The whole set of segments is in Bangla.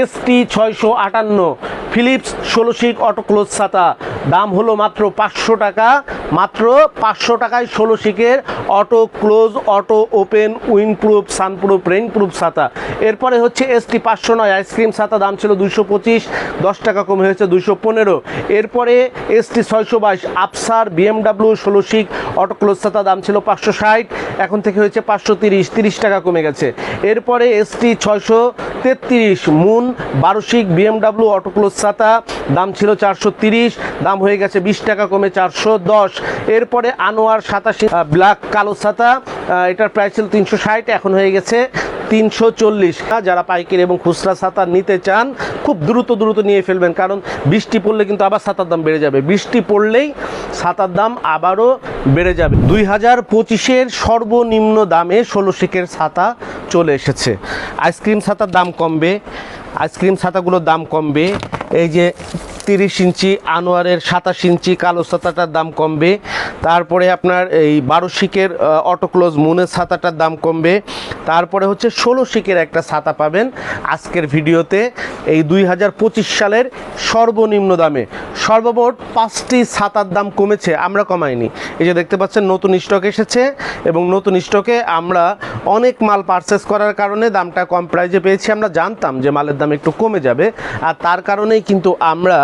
এস টি ছয়শো আটান্ন ফিলিপস ষোলো শিক অটোক্লোজ ছাতা। দাম হলো মাত্র পাঁচশো টাকা। মাত্র পাঁচশো টাকায় ষোলো শিকের auto close, auto open windproof sunproof, rainproof ছাতা। এরপরে হচ্ছে এস টি পাঁচশো নয়, আইসক্রিম ছাতা দাম ছিল দুশো পঁচিশ, দশ টাকা কমে হয়েছে দুশো পনেরো। এরপরে এস টি ছয়শো বাইশ, আফসার, বিএমডাব্লিউ ষোলো শিক অটো ক্লোজ ছাতা দাম ছিল পাঁচশো ষাট, এখন থেকে হয়েছে পাঁচশো তিরিশ তিরিশ টাকা কমে গেছে। এরপরে এস টি ছয়শো তেত্রিশ, মুন বারোশিক বিএমডাব্লিউ অটো ক্লোজ ছাতা, দাম ছিল চারশো তিরিশ, দাম হয়ে গেছে বিশ টাকা কমে চারশো দশ। এরপরে আনোয়ার সাতাশি ব্ল্যাক কালো ছাতা এটার প্রাইস ছিল তিনশো ষাট, এখন হয়ে গেছে তিনশো চল্লিশ। যারা পাইকারি এবং খুচরা ছাতা নিতে চান, খুব দ্রুত দ্রুত নিয়ে ফেলবেন, কারণ বৃষ্টি পড়লে কিন্তু আবার ছাতার দাম বেড়ে যাবে। বৃষ্টি পড়লেই ছাতার দাম আবারও বেড়ে যাবে। দুই হাজার পঁচিশের সর্বনিম্ন দামে ষোলো শিকের ছাতা চলে এসেছে। আইসক্রিম ছাতার দাম কমবে। আইসক্রিম ছাতাগুলোর দাম কমবে। এই যে তিরিশ ইঞ্চি আনোয়ারের সাতাশ ইঞ্চি কালো ছাতাটার দাম কমবে। তারপরে আপনার এই বারো শিকের অটোক্লোজ মুনের ছাতাটার দাম কমবে। তারপরে হচ্ছে ষোলো শিকের একটা ছাতা পাবেন আজকের ভিডিওতে। এই দুই হাজার পঁচিশ সালের সর্বনিম্ন দামে। সর্বমোট পাঁচটি ছাতার দাম কমেছে, আমরা কমাইনি। এই যে দেখতে পাচ্ছেন, নতুন স্টক এসেছে এবং নতুন স্টকে আমরা অনেক মাল পারচেস করার কারণে দামটা কম প্রাইজে পেয়েছি। আমরা জানতাম যে মালের দাম একটু কমে যাবে। আর তার কারণেই কিন্তু আমরা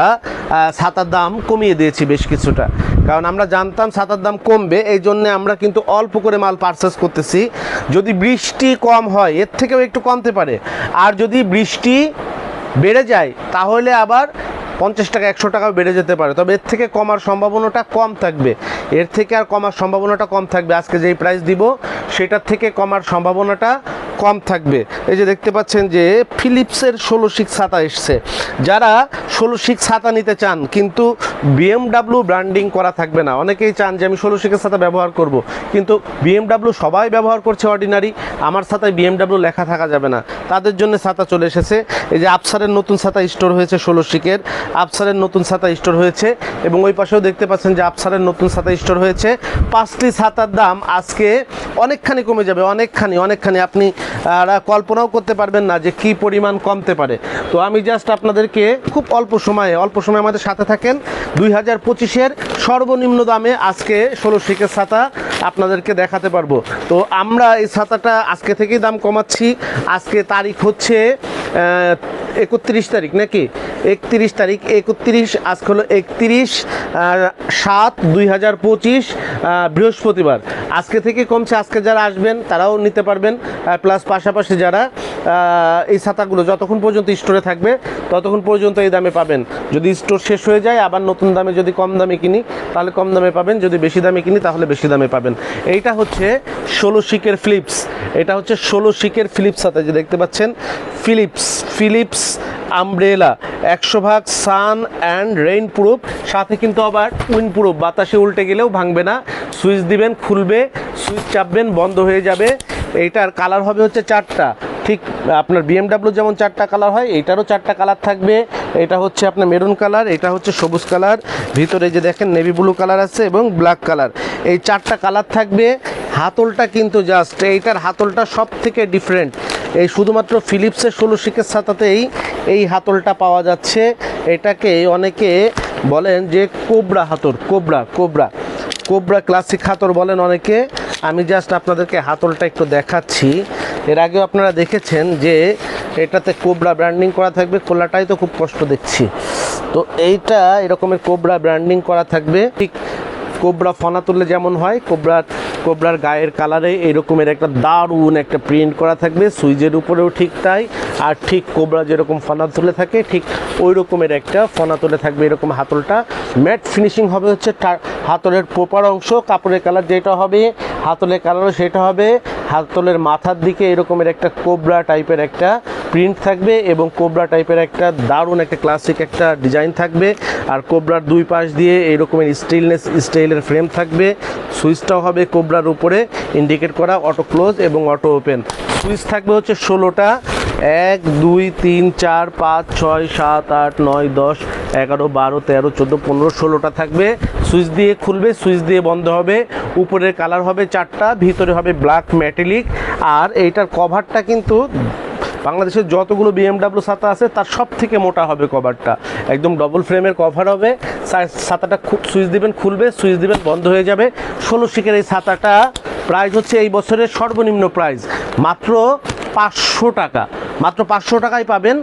ছাতার দাম কমিয়ে দিয়েছি বেশ কিছুটা। কারণ আমরা জানতাম ছাতার দাম কমবে, এই জন্য আমরা কিন্তু অল্প করে মাল পারচেস করতেছি। যদি বৃষ্টি কম হয়, এর থেকেও একটু কমতে পারে। আর যদি বৃষ্টি বেড়ে যায়, তাহলে আবার পঞ্চাশ টাকা, একশো টাকাও বেড়ে যেতে পারে। তবে এর থেকে কমার সম্ভাবনাটা কম থাকবে। এর থেকে আর কমার সম্ভাবনাটা কম থাকবে। আজকে যেই প্রাইস দিব, সেটার থেকে কমার সম্ভাবনাটা কম থাকবে। এই যে দেখতে পাচ্ছেন যে ফিলিপসের ষোলো শিক ছাতা এসছে। যারা ষোলো শিক ছাতা নিতে চান, কিন্তু বিএমডাব্লিউ ব্র্যান্ডিং করা থাকবে না। অনেকেই চান যে, আমি ষোলো শিকের ছাতা ব্যবহার করব। কিন্তু বিএমডাব্লিউ সবাই ব্যবহার করছে অর্ডিনারি আমার ছাতায় বিএমডাব্লিউ লেখা থাকা যাবে না। তাদের জন্য ছাতা চলে এসেছে। এই যে আফসারের নতুন ছাতা স্টোর হয়েছে ষোলো শিকের আফসারের নতুন ছাতা স্টোর হয়েছে এবং ওই পাশেও দেখতে পাচ্ছেন যে আফসারের নতুন ছাতা স্টোর হয়েছে। পাঁচটি ছাতার দাম আজকে অনেকখানি কমে যাবে, অনেকখানি অনেকখানি। আপনি কল্পনাও করতে পারবেন না যে কি পরিমাণ কমতে পারে। তো আমি জাস্ট আপনাদেরকে খুব অল্প সময়ে, অল্প সময় আমাদের সাথে থাকেন। দুই হাজার পঁচিশের সর্বনিম্ন দামে আজকে ষোলো শিকের ছাতা আপনাদেরকে দেখাতে পারব। তো আমরা এই ছাতাটা আজকে থেকেই দাম কমাচ্ছি। আজকে তারিখ হচ্ছে একত্রিশ তারিখ নাকি? একত্রিশ তারিখ, একত্রিশ, আজকে হলো একত্রিশ সাত দুই হাজার পঁচিশ বৃহস্পতিবার। আজকে থেকে কমছে, আজকে যারা আসবেন তারাও নিতে পারবেন প্লাস পাশাপাশি যারা এই ছাতাগুলো যতক্ষণ পর্যন্ত স্টোরে থাকবে, ততক্ষণ পর্যন্ত এই দামে পাবেন। যদি স্টোর শেষ হয়ে যায়, আবার নতুন দামে যদি কম দামে কিনি, তাহলে কম দামে পাবেন। যদি বেশি দামে কিনি, তাহলে বেশি দামে পাবেন। এইটা হচ্ছে ষোলো শিকের ফ্লিপস এটা হচ্ছে ষোলো শিকের ফ্লিপস ছাতা, যে দেখতে পাচ্ছেন। ফিলিপস ফিলিপস, আমব্রেলা, একশো ভাগ সান অ্যান্ড রেইন প্রুফ, সাথে কিন্তু আবার উইন প্রুফ। বাতাসে উল্টে গেলেও ভাঙবে না। সুইচ দিবেন, খুলবে, সুইচ চাপবেন, বন্ধ হয়ে যাবে। এইটার কালার হবে হচ্ছে চারটা। ঠিক, আপনার বিএমডাব্লিউ যেমন চারটা কালার হয়, এইটারও চারটা কালার থাকবে। এটা হচ্ছে আপনার মেরুন কালার, এটা হচ্ছে সবুজ কালার। ভিতরে যে দেখেন নেভি ব্লু কালার আছে এবং ব্ল্যাক কালার। এই চারটা কালার থাকবে। হাতলটা কিন্তু জাস্ট, এইটার হাতলটা সব থেকে ডিফারেন্ট এই শুধুমাত্র ফিলিপসের ষোলো শিকের ছাতাতেই এই হাতলটা পাওয়া যাচ্ছে। এটাকে অনেকে বলেন যে কোবরা হাতর কোবরা কোবরা কোবরা ক্লাসিক হাতর বলেন অনেকে। আমি জাস্ট আপনাদেরকে হাতলটা একটু দেখাচ্ছি। এর আগেও আপনারা দেখেছেন যে এটাতে কোবরা ব্র্যান্ডিং করা থাকবে। খোলাটাই তো খুব কষ্ট দেখছি। তো এইটা এরকমের কোবরা ব্র্যান্ডিং করা থাকবে। ঠিক কোবরা ফনা তুললে যেমন হয়, কোবরার কোবরার গায়ের কালারে এরকমের একটা দারুণ একটা প্রিন্ট করা থাকবে, সুইজের উপরেও ঠিক তাই, আর ঠিক কোবরা যেরকম ফনা তুলে থাকে, ঠিক ওই রকমের একটা ফনা তুলে থাকবে এরকম হাতলটা। ম্যাট ফিনিশিং হবে হচ্ছে হাতলের প্রপার অংশ, কাপড়ের কালার যেটা হবে, হাতলের কালারও সেটা হবে, হাতলের মাথার দিকে এরকমের একটা কোবরা টাইপের একটা প্রিন্ট থাকবে এবং কোবরা টাইপের একটা দারুণ একটা ক্লাসিক একটা ডিজাইন থাকবে। আর কোবরার দুই পাশ দিয়ে এরকমের স্টিলনেস স্টাইলের ফ্রেম থাকবে। সুইচটাও হবে কোবরার উপরে ইন্ডিকেট করা অটো ক্লোজ এবং অটো ওপেন সুইচ থাকবে হচ্ছে ষোলোটা। এক, দুই, তিন, চার, পাঁচ, ছয়, সাত, আট, নয়, দশ, এগারো, বারো, তেরো, চোদ্দ, পনেরো, ষোলোটা থাকবে। সুইচ দিয়ে খুলবে, সুইচ দিয়ে বন্ধ হবে। উপরের কালার হবে চারটা, ভিতরে হবে ব্ল্যাক ম্যাটেলিক আর এইটার কভারটা কিন্তু বাংলাদেশের যতগুলো বিএমডাব্লিউ ছাতা আছে, তার সব থেকে মোটা হবে কভারটা। একদম ডবল ফ্রেমের কভার হবে। ছাতাটা খুব সুইচ দিবেন, খুলবে, সুইচ দিবেন, বন্ধ হয়ে যাবে। ষোলো শিকের এই ছাতাটা প্রাইস হচ্ছে এই বছরের সর্বনিম্ন প্রাইস মাত্র পাঁচশো টাকা। মাত্র পাঁচশো টাকায় পাবেন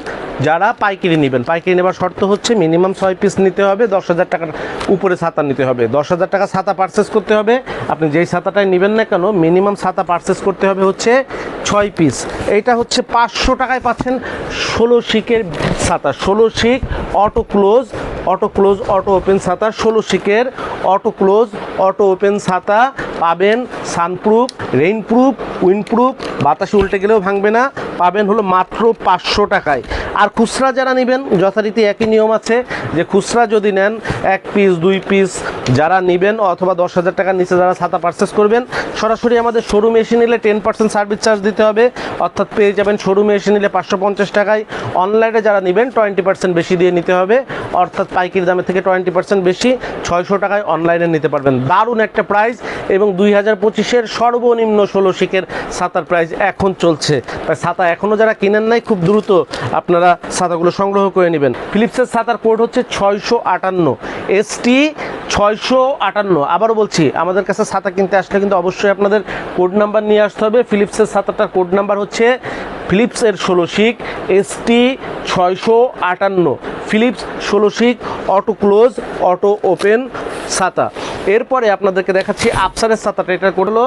যারা পাইকারি নেবেন, পাইকারি নেবার শর্ত হচ্ছে মিনিমাম ছয় পিস নিতে হবে, দশ হাজার টাকার উপরে ছাতা নিতে হবে। দশ হাজার টাকা ছাতা পারচেস করতে হবে, আপনি যেই ছাতাটাই নেবেন না কেন, মিনিমাম ছাতা পারচেস করতে হবে হচ্ছে ছয় পিস এইটা হচ্ছে পাঁচশো টাকায় পাচ্ছেন ষোলো শিকের ছাতা, ষোলো শিক auto close auto close auto open ছাতা, ষোলো শিকের অটো ক্লোজ অটো ওপেন ছাতা পাবেন সানপ্রুফ, রেইনপ্রুফ উইন্ডপ্রুফ বাতাসে উল্টে গেলেও ভাঙবে না, পাবেন হলো মাত্র পাঁচশো টাকায়। আর খুচরা যারা নেবেন, যথারীতি একই নিয়ম আছে যে খুচরা যদি নেন, এক পিস দুই পিস যারা নেবেন অথবা দশ হাজার টাকার নিচে যারা ছাতা পারচেস করবেন, সরাসরি আমাদের শোরুমে এসে নিলে টেন পার্সেন্ট সার্ভিস চার্জ দিতে হবে। অর্থাৎ পেয়ে যাবেন শোরুমে এসে নিলে পাঁচশো পঞ্চাশ টাকায়। অনলাইনে যারা নেবেন টোয়েন্টি পার্সেন্ট বেশি দিয়ে নিতে হবে। অর্থাৎ পাইকারি দামের থেকে টোয়েন্টি পার্সেন্ট বেশি, ছয়শো টাকায় অনলাইনে নিতে পারবেন। দারুণ একটা প্রাইস এবং দুই হাজার পঁচিশ পঁচিশের সর্বনিম্ন ষোলো শিকের ছাতার প্রাইস এখন চলছে। তাই ছাতা এখনও যারা কিনেন নাই, খুব দ্রুত আপনারা ছাতাগুলো সংগ্রহ করে নেবেন। ফিলিপসের ছাতার কোড হচ্ছে ছয়শো আটান্ন। এসটি ছয়শো আটান্ন। আবারও বলছি, আমাদের কাছে ছাতা কিনতে আসলে কিন্তু অবশ্যই আপনাদের কোড নাম্বার নিয়ে আসতে হবে। ফিলিপসের ছাতাটার কোড নাম্বার হচ্ছে ফিলিপসের ষোলো শিক এসটি ছয়শো আটান্ন। ফিলিপস, ষোলো শিক অটো ক্লোজ, অটো ওপেন ছাতা এরপরে আপনাদেরকে দেখাচ্ছি আপসারের ছাতাটা এটা করল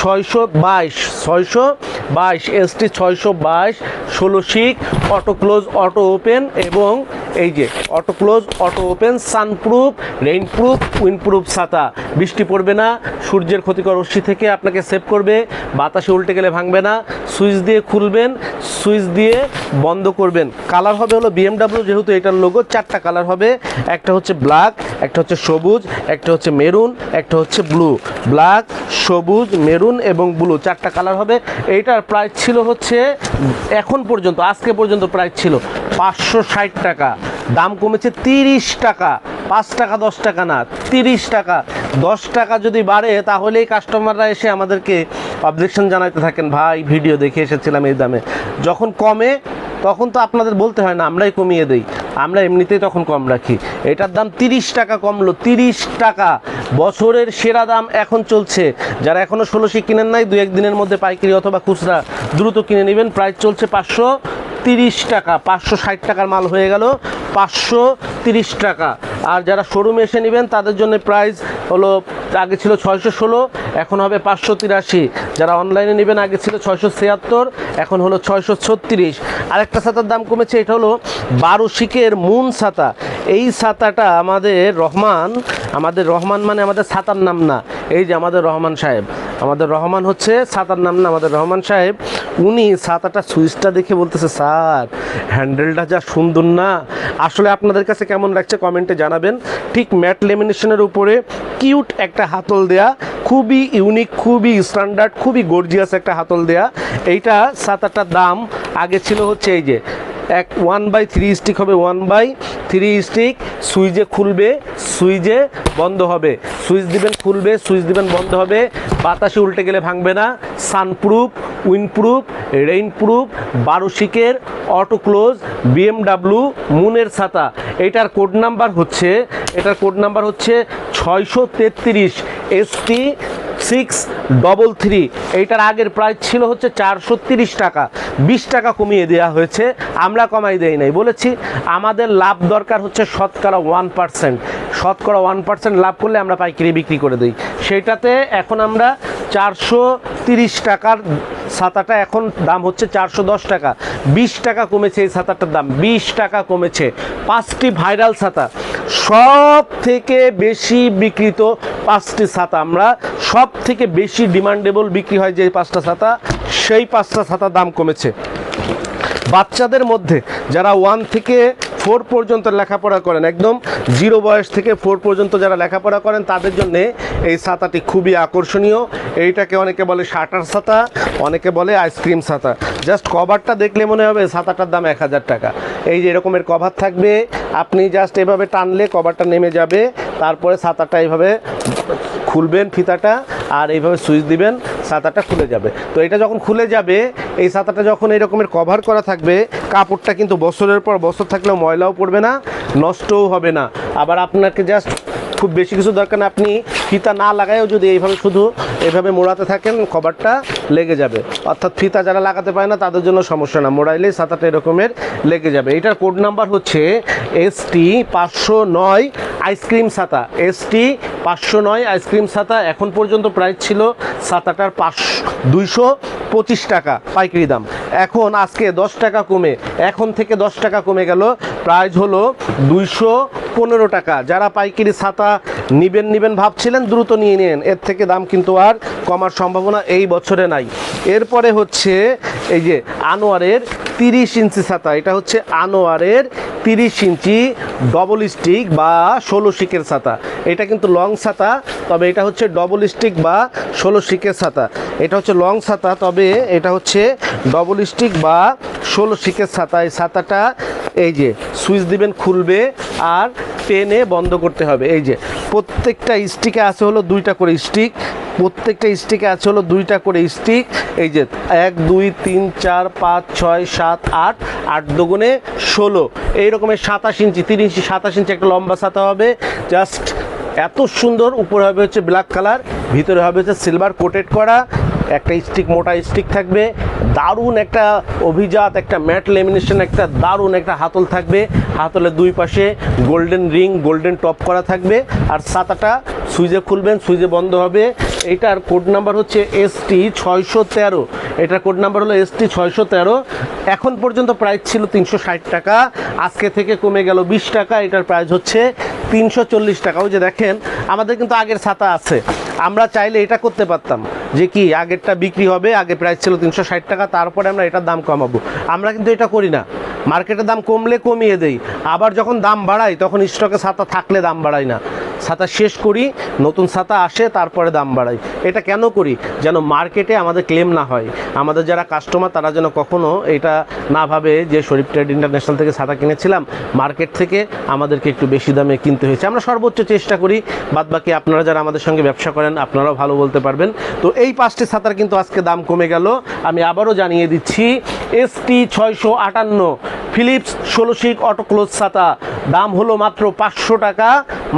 ছয়শো বাইশ ছয়শো বাইশ এসটি ছয়শো বাইশ, ষোলো শিক অটো ক্লোজ, অটো ওপেন এবং এই যে auto close auto open sunproof rainproof windproof ছাতা। বৃষ্টি পড়বে না, সূর্যের ক্ষতিকর রশ্মি থেকে আপনাকে সেভ করবে, বাতাসে উল্টে গেলে ভাঙবে না, সুইচ দিয়ে খুলবেন, সুইচ দিয়ে বন্ধ করবেন। কালার হবে হলো বিএমডাব্লিউ যেহেতু এটার লোগো চারটা কালার হবে, একটা হচ্ছে ব্ল্যাক একটা হচ্ছে সবুজ, একটা হচ্ছে মেরুন একটা হচ্ছে ব্লু ব্ল্যাক সবুজ মেরুন এবং ব্লু চারটা কালার হবে। এইটার প্রাইস ছিল হচ্ছে, এখন পর্যন্ত, আজকে পর্যন্ত প্রাইস ছিল পাঁচশো ষাট টাকা। দাম কমেছে তিরিশ টাকা। পাঁচ টাকা, দশ টাকা না, তিরিশ টাকা। দশ টাকা যদি বাড়ে, তাহলেই কাস্টমাররা এসে আমাদেরকে অবজেকশন জানাতে থাকেন, ভাই ভিডিও দেখে এসেছিলাম এই দামে। যখন কমে, তখন তো আপনাদের বলতে হয় না, আমরাই কমিয়ে দেই। আমরা এমনিতেই তখন কম রাখি। এটার দাম তিরিশ টাকা কমলো, তিরিশ টাকা। বছরের সেরা দাম এখন চলছে। যারা এখনও ষোলোশি কিনেন নাই দু একদিনের মধ্যে পাইকারি অথবা খুচরা দ্রুত কিনে নেবেন। প্রাইস চলছে পাঁচশো। তিরিশ টাকা, পাঁচশো ষাট টাকার মাল হয়ে গেল, পাঁচশো তিরিশ টাকা। আর যারা শোরুমে এসে নেবেন, তাদের জন্য প্রাইস হলো, আগে ছিল ছয়শো ষোলো, এখন হবে পাঁচশো তিরাশি। যারা অনলাইনে নেবেন, আগে ছিল ছয়শো ছিয়াত্তর, এখন হলো ছয়শো ছত্রিশ। আরেকটা ছাতার দাম কমেছে, এটা হলো বারো শিকের মুন ছাতা। এই ছাতাটা আমাদের রহমান আমাদের রহমান মানে আমাদের ছাতার নাম না। এই যে আমাদের রহমান সাহেব, আমাদের রহমান হচ্ছে ছাতার নাম না, আমাদের রহমান সাহেব উনি ছাতাটা সুইচটা দেখে বলতেছে, স্যার, হ্যান্ডেলটা যা সুন্দর না। আসলে আপনাদের কাছে কেমন লাগছে কমেন্টে জানাবেন। ঠিক ম্যাট লেমিনেশনের উপরে কিউট একটা হাতল দেয়া, খুবই ইউনিক, খুবই স্ট্যান্ডার্ড, খুবই গর্জিয়াস একটা হাতল দেয়া। এইটা ছাতাটার দাম, আগে ছিল হচ্ছে এই যে এক ওয়ান বাই থ্রি স্টিক হবে ওয়ান বাই থ্রি স্টিক সুইচে খুলবে, সুইচে বন্ধ হবে। সুইচ দিবেন খুলবে, সুইচ দিবেন বন্ধ হবে। বাতাসে উল্টে গেলে ভাঙবে না সানপ্রুফ উইন্ডপ্রুফ রেইনপ্রুফ বারো শিকের অটো ক্লোজ মুনের ছাতা। এটার কোড নাম্বার হচ্ছে, এটার কোড নাম্বার হচ্ছে ছয়শো তেত্রিশ এসটি সিক্স ডবল থ্রি এইটার আগের প্রাইস ছিল হচ্ছে চারশো তিরিশ টাকা। বিশ টাকা কমিয়ে দেওয়া হয়েছে, আমরা কমাই দেই নাই। বলেছি, আমাদের লাভ দরকার হচ্ছে শতকরা ওয়ান পার্সেন্ট শতকরা ওয়ান পার্সেন্ট লাভ করলে আমরা পাইকারি বিক্রি করে দিই। সেইটাতে এখন আমরা চারশো তিরিশ টাকার ছাতাটা এখন দাম হচ্ছে চারশো দশ টাকা। বিশ টাকা কমেছে এই ছাতাটার দাম। বিশ টাকা কমেছে। পাঁচটি ভাইরাল ছাতা। সব থেকে বেশি বিক্রিত পাঁচটি ছাতা। আমরা সব থেকে বেশি ডিমান্ডেবল বিক্রি হয় যে পাঁচটা ছাতা, সেই পাঁচটা ছাতার দাম কমেছে। বাচ্চাদের মধ্যে যারা ওয়ান থেকে ফোর পর্যন্ত লেখাপড়া করেন, একদম জিরো বয়স থেকে ফোর পর্যন্ত যারা লেখাপড়া করেন, তাদের জন্য এই ছাতাটি খুবই আকর্ষণীয়। এইটাকে অনেকে বলে শাটার ছাতা, অনেকে বলে আইসক্রিম ছাতা। জাস্ট কভারটা দেখলে মনে হবে ছাতাটার দাম এক হাজার টাকা। এই যে এরকমের কভার থাকবে, আপনি জাস্ট এভাবে টানলে কভারটা নেমে যাবে, তারপরে ছাতাটা এইভাবে খুলবেন ফিতাটা আর এইভাবে সুইচ দিবেন ছাতাটা খুলে যাবে। তো এটা যখন খুলে যাবে, এই ছাতাটা যখন এরকমের কভার করা থাকবে, কাপড়টা কিন্তু বছরের পর বছর থাকলেও ময়লাও পড়বে না, নষ্টও হবে না। আবার আপনাকে জাস্ট খুব বেশি কিছু দরকার আপনি ফিতা না লাগায়ও যদি এইভাবে শুধু এইভাবে মোড়াতে থাকেন, কভারটা লেগে যাবে। অর্থাৎ ফিতা যারা লাগাতে পারে না, তাদের জন্য সমস্যা না। মোড়াইলেই ছাতাটা এরকমের লেগে যাবে। এটার কোড নাম্বার হচ্ছে এস টি পাঁচশো নয় আইসক্রিম ছাতা। এস টি পাঁচশো নয় আইসক্রিম ছাতা এখন পর্যন্ত প্রাইস ছিল ছাতাটার পাঁচশো দুইশো পঁচিশ টাকা পাইকারি দাম। এখন আজকে দশ টাকা কমে, এখন থেকে দশ টাকা কমে গেল। প্রাইস হলো দুইশো পনেরো টাকা। যারা পাইকারি ছাতা নিবেন নিবেন ভাবছিলেন দ্রুত নিয়ে নেন। এর থেকে দাম কিন্তু আর কমার সম্ভাবনা এই বছরে নাই। এরপরে হচ্ছে এই যে আনোয়ারের তিরিশ ইঞ্চি ছাতা। এটা হচ্ছে আনোয়ারের তিরিশ ইঞ্চি ডবল স্টিক বা ষোলো শিকের ছাতা। এটা কিন্তু লং ছাতা, তবে এটা হচ্ছে ডবল স্টিক বা ষোলো শিকের ছাতা। এটা হচ্ছে লং ছাতা, তবে এটা হচ্ছে ডবল স্টিক বা ষোলো শিকের ছাতা। এই ছাতাটা এই যে সুইচ দিবেন খুলবে আর পেনে বন্ধ করতে হবে। এই যে, প্রত্যেকটা স্টিকে আছে হলো দুইটা করে স্টিক। প্রত্যেকটা স্টিকে আছে হলো দুইটা করে স্টিক। এই যে, এক, দুই, তিন, চার, পাঁচ, ছয়, সাত, আট আট দুগুণে ষোলো। এই রকমের সাতাশ ইঞ্চি, তিন ইঞ্চি, সাতাশ ইঞ্চি একটা লম্বা ছাতা হবে। জাস্ট এত সুন্দর, উপরে হবে হচ্ছে ব্ল্যাক কালার, ভিতরে হবে হচ্ছে সিলভার কোটেড করা। একটা স্টিক মোটা স্টিক থাকবে। দারুণ একটা অভিজাত, একটা ম্যাট লেমিনেশন একটা দারুণ একটা হাতল থাকবে। হাতলের দুই পাশে গোল্ডেন রিং গোল্ডেন টপ করা থাকবে। আর ছাতাটা সুইচে খুলবেন, সুইচে বন্ধ হবে। এটার কোড নাম্বার হচ্ছে এস টি ছয়শো তেরো। এটার কোড নাম্বার হলো এস টি ছয়শো তেরো। এখন পর্যন্ত প্রাইস ছিল তিনশো ষাট টাকা। আজকে থেকে কমে গেল বিশ টাকা। এটার প্রাইস হচ্ছে তিনশো চল্লিশ টাকা। ওই যে দেখেন, আমাদের কিন্তু আগের ছাতা আছে। আমরা চাইলে এটা করতে পারতাম। যে কি, আগেরটা বিক্রি হবে, আগে প্রাইস ছিল তিনশো ষাট টাকা, তারপরে আমরা এটার দাম কমাবো। আমরা কিন্তু এটা করি না। মার্কেটের দাম কমলে কমিয়ে দেই। আবার যখন দাম বাড়াই, তখন স্টকে ছাতা থাকলে দাম বাড়াই না। ছাতা শেষ করি, নতুন ছাতা আসে, তারপরে দাম বাড়াই। এটা কেন করি? যেন মার্কেটে আমাদের ক্লেম না হয়। আমাদের যারা কাস্টমার তারা যেন কখনো এটা না ভাবে যে শরীফ ট্রেড ইন্টারন্যাশনাল থেকে ছাতা কিনেছিলাম, মার্কেট থেকে আমাদেরকে একটু বেশি দামে কিনতে হয়েছে। আমরা সর্বোচ্চ চেষ্টা করি, বাদবাকি আপনারা যারা আমাদের সঙ্গে ব্যবসা করেন, আপনারাও ভালো বলতে পারবেন। তো এই পাঁচটি ছাতার কিন্তু আজকে দাম কমে গেল। আমি আবারও জানিয়ে দিচ্ছি এস টি ছয়শো আটান্ন ফিলিপস ষোলো শিক অটোক্লোজ ছাতা। দাম হলো মাত্র পাঁচশো টাকা,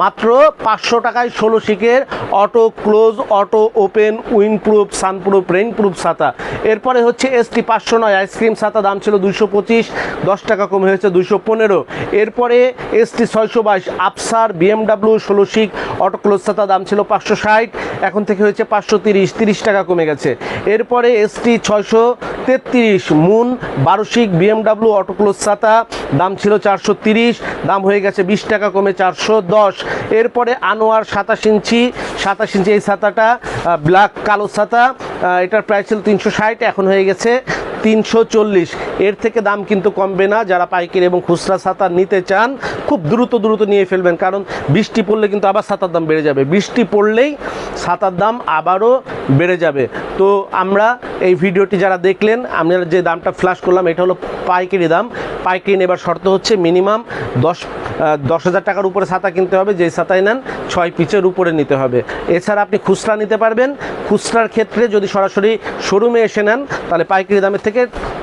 মাত্র পাঁচশো টাকায় ষোলো শিকের auto close, auto open windproof sunproof rainproof ছাতা। এরপরে হচ্ছে এসটি পাঁচশো নয়, আইসক্রিম ছাতা দাম ছিল দুশো পঁচিশ, দশ টাকা কমে হয়েছে দুশো পনেরো। এরপরে এসটি ছয়শো বাইশ, আফসার, বিএমডাব্লিউ ষোলো শিক অটো ক্লোজ ছাতা দাম ছিল পাঁচশো ষাট, এখন থেকে হয়েছে পাঁচশো তিরিশ তিরিশ টাকা কমে গেছে। এরপরে এসটি ছয়শো তেত্রিশ, মুন বারোশিক বিএমডাব্লিউ অটো ক্লোজ ছাতা, দাম ছিল চারশো তিরিশ, দাম হয়ে গেছে বিশ টাকা কমে চারশো দশ। এরপরে আনোয়ার সাতাশ ইঞ্চি সাতাশ ইঞ্চি এই ছাতাটা ব্ল্যাক কালো ছাতা এটার প্রাইস ছিল তিনশো ষাট, এখন হয়ে গেছে তিনশো চল্লিশ। এর থেকে দাম কিন্তু কমবে না। যারা পাইকারি এবং খুচরা ছাতা নিতে চান, খুব দ্রুত দ্রুত নিয়ে ফেলবেন। কারণ বৃষ্টি পড়লে কিন্তু আবার ছাতার দাম বেড়ে যাবে। বৃষ্টি পড়লেই ছাতার দাম আবারও বেড়ে যাবে। তো আমরা এই ভিডিওটি যারা দেখলেন, আমরা যে দামটা ফ্ল্যাশ করলাম, এটা হলো পাইকারি দাম। পাইকারি নেবার শর্ত হচ্ছে মিনিমাম দশ দশ হাজার টাকার উপরে ছাতা কিনতে হবে। যে ছাতাই নেন, ছয় পিচের উপরে নিতে হবে। এছাড়া আপনি খুচরা নিতে পারবেন। খুচরার ক্ষেত্রে যদি সরাসরি শোরুমে এসে নেন, তাহলে পাইকারি দামের থেকে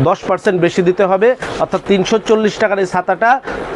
দশ পার্সেন্ট বেশি দিতে হবে, অর্থাৎ তিনশো চল্লিশ টাকার এই ছাতাটা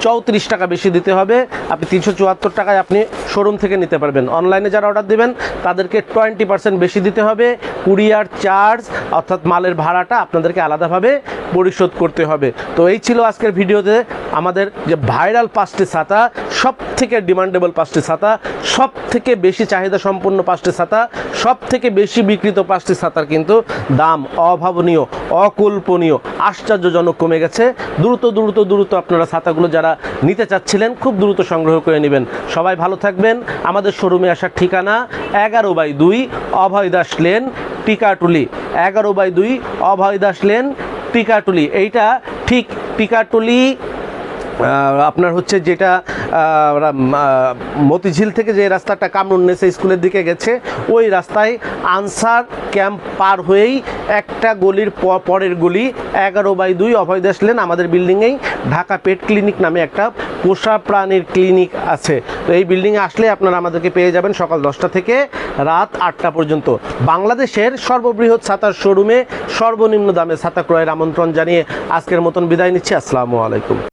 চৌত্রিশ টাকা বেশি দিতে হবে। আপনি তিনশো চুয়াত্তর টাকায় আপনি শোরুম থেকে নিতে পারবেন। অনলাইনে যারা অর্ডার দেবেন, তাদেরকে টোয়েন্টি পার্সেন্ট বেশি দিতে হবে। কুরিয়ার চার্জ, অর্থাৎ মালের ভাড়াটা আপনাদেরকে আলাদাভাবে পরিশোধ করতে হবে। তো এই ছিল আজকের ভিডিওতে আমাদের যে ভাইরাল পাঁচটি ছাতা সব থেকে ডিমান্ডেবল পাঁচটি ছাতা সব থেকে বেশি চাহিদা সম্পন্ন পাঁচটি ছাতা সব থেকে বেশি বিক্রিত পাঁচটি ছাতার কিন্তু দাম অভাবনীয়, অকল্পনীয়, আশ্চর্যজনক কমে গেছে। দ্রুত দ্রুত দ্রুত আপনারা ছাতাগুলো যারা নিতে চাচ্ছিলেন, খুব দ্রুত সংগ্রহ করে নেবেন। সবাই ভালো থাকবেন। আমাদের শোরুমে আসার ঠিকানা এগারো বাই দুই অভয় দাস লেন টিকাটুলি। এগারো বাই দুই অভয় দাস লেন টিকাটুলি। এইটা ঠিক টিকাটুলি আপনার হচ্ছে যেটা মতিঝিল থেকে যে রাস্তাটা কামরুন্নেসা স্কুলের দিকে গেছে, ওই রাস্তায় আনসার ক্যাম্প পার হয়েই একটা গলির পরের গলি, এগারো বাই দুই অভয় দাস লেন, আমাদের বিল্ডিংয়েই ঢাকা পেট ক্লিনিক নামে একটা পোষা প্রাণীর ক্লিনিক আছে। তো এই বিল্ডিংয়ে আসলে আপনারা আমাদেরকে পেয়ে যাবেন সকাল দশটা থেকে রাত আটটা পর্যন্ত। বাংলাদেশের সর্ববৃহৎ ছাতার শোরুমে সর্বনিম্ন দামে ছাতা ক্রয়ের আমন্ত্রণ জানিয়ে আজকের মতন বিদায় নিচ্ছি। আসসালামু আলাইকুম।